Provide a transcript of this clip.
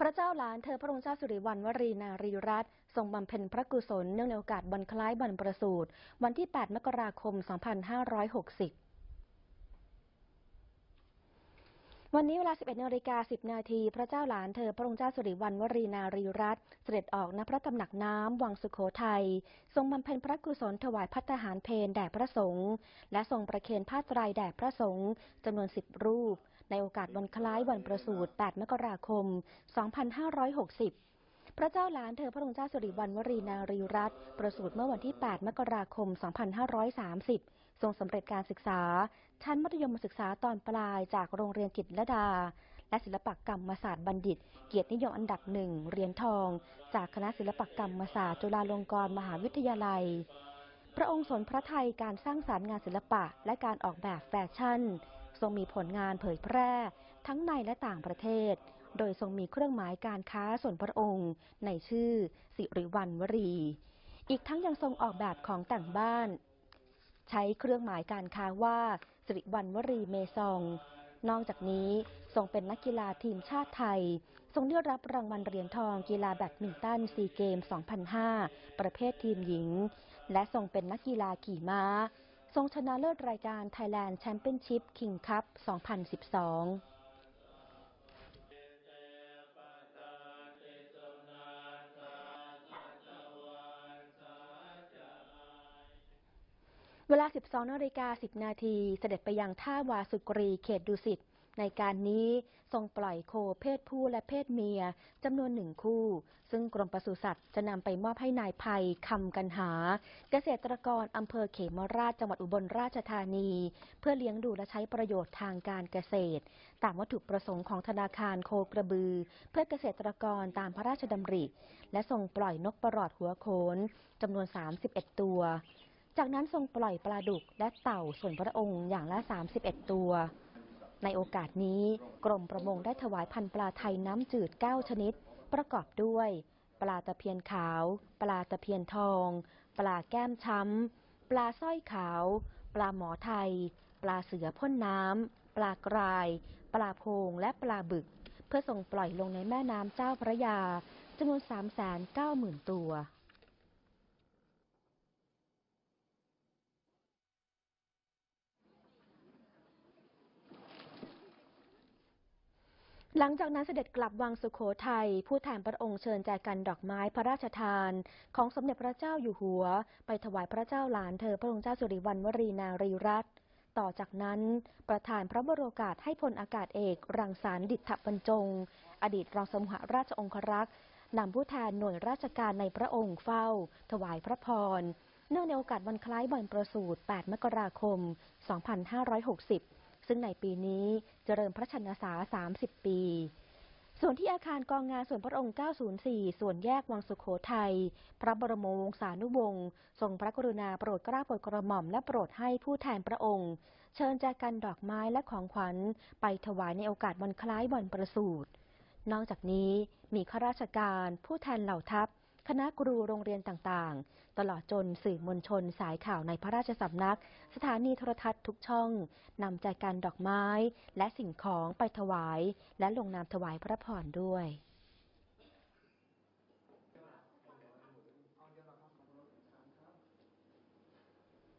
พระเจ้าหลานเธอพระองค์เจ้าสิริวัณวรีนารีรัตน์ทรงบำเพ็ญพระกุศลเนื่องในโอกาสวันคล้ายวันประสูติวันที่ 8 มกราคม 2560 วันนี้เวลา 11นาฬิกา10 นาที พระเจ้าหลานเธอพระองค์เจ้าสิริวัณวรีนารีรัตน์เสด็จออกณพระตำหนักน้ำวังสุโขทัยทรงบำเพ็ญพระกุศลถวายพัฒหารเพลแด่พระสงฆ์และทรงประเคนผ้าไตรแด่พระสงฆ์จำนวน 10 รูป ในโอกาสวันคล้ายวันประสูติ8มกราคม 2560 พระเจ้าหลานเธอพระองค์เจ้าสิริวัณวรีนารีรัตน์ประสูติเมื่อวันที่ 8 มกราคม 2530 ทรงสำเร็จการศึกษา ชั้นมัธยมศึกษาตอนปลายจากโรงเรียนกิตลดา และศิลปกรรมศาสตร์บัณฑิต เกียรตินิยมอันดับหนึ่งเหรียญทอง จากคณะศิลปกรรมศาสตร์จุฬาลงกรณ์มหาวิทยาลัย พระองค์สนพระไทยการสร้างสารรค์งานศิลปะ และการออกแบบแฟชั่น ทรงมีผลงานเผยแพร่ ทั้งในและต่างประเทศ โดยทรงมีเครื่องหมายการค้าส่วนพระองค์ ในชื่อ สิริวัณวรี อีกทั้งยังทรงออกแบบของแต่งบ้าน ใช้เครื่องหมายการค้าว่าสิริวัณวรีเมซอง นอกจากนี้ทรงเป็นนักกีฬาทีมชาติไทย ทรงได้รับรางวัลเหรียญทองกีฬาแบดมินตันซีเกม 2005 ประเภททีมหญิง และทรงเป็นนักกีฬาขี่ม้า ทรงชนะเลิศรายการ Thailand Championship King Cup 2012 เวลา 12นาฬิกา10 นาที เสด็จไปยังท่าวาสุกรีเขตดุสิต ในการนี้ทรงปล่อยโคเพศผู้และเพศเมียจำนวนหนึ่งคู่ ซึ่งกรมปศุสัตว์จะนำไปมอบให้นายภัยคำกันหา เกษตรกรอำเภอเขมราชจังหวัดอุบลราชธานี เพื่อเลี้ยงดูและใช้ประโยชน์ทางการเกษตร ตามวัตถุประสงค์ของธนาคารโคกระบือ เพื่อเกษตรกรตามพระราชดำริ และทรงปล่อยนกประหลอดหัวโขนจำนวน 31 ตัว จากนั้นทรงปล่อยปลาดุกและเต่าส่วนพระองค์อย่างละ 31 ตัว ในโอกาสนี้กรมประมงได้ถวายพันปลาไทยน้ำจืด 9 ชนิด ประกอบด้วย ปลาตะเพียนขาว ปลาตะเพียนทอง ปลาแก้มช้ำ ปลาสร้อยขาว ปลาหมอไทย ปลาเสือพ่นน้ำ ปลากราย ปลาโพงและปลาบึก เพื่อส่งปล่อยลงในแม่น้ำเจ้าพระยาจำนวน 390,000 ตัว หลังจากนั้นเสด็จกลับวังสุขโขทัยผู้แทนพระองค์เชิญแจกันดอกไม้พระราชทาน ของสมเด็จพระเจ้าอยู่หัว ไปถวายพระเจ้าหลานเธอพระองค์เจ้าสุริวัณวรีนารีรัตน์ต่อจากนั้น ประธานพระบรโอกาสให้พลอากาศเอก รังสารดิษฐบรรจง อดีตรองสมหราชองครักษ์นำผู้แทนหน่วยราชการในพระองค์เฝ้า ถวายพระพร เนื่องในโอกาสวันคล้ายวันประสูติ 8 มกราคม 2560 ซึ่งในปีนี้เจริญพระชนษา 30 ปี ส่วนที่อาคารกองงานส่วนพระองค์ 904 ส่วนแยกวังสุขโขทัย พระบรมวงศานุวงศ์ทรงพระกรุณาโปรดเกล้าโปรดกระหม่อมและโปรดให้ผู้แทนพระองค์ เชิญแจกันดอกไม้และของขวัญไปถวายในโอกาสวันคล้ายวันประสูตินอกจากนี้มีข้าราชการผู้แทนเหล่าทัพ คณะครูโรงเรียนต่างๆ ตลอดจนสื่อมวลชนสายข่าวในพระราชสำนัก สถานีโทรทัศน์ทุกช่องนำใจกันดอกไม้ และสิ่งของไปถวาย และลงนามถวายพระพรด้วย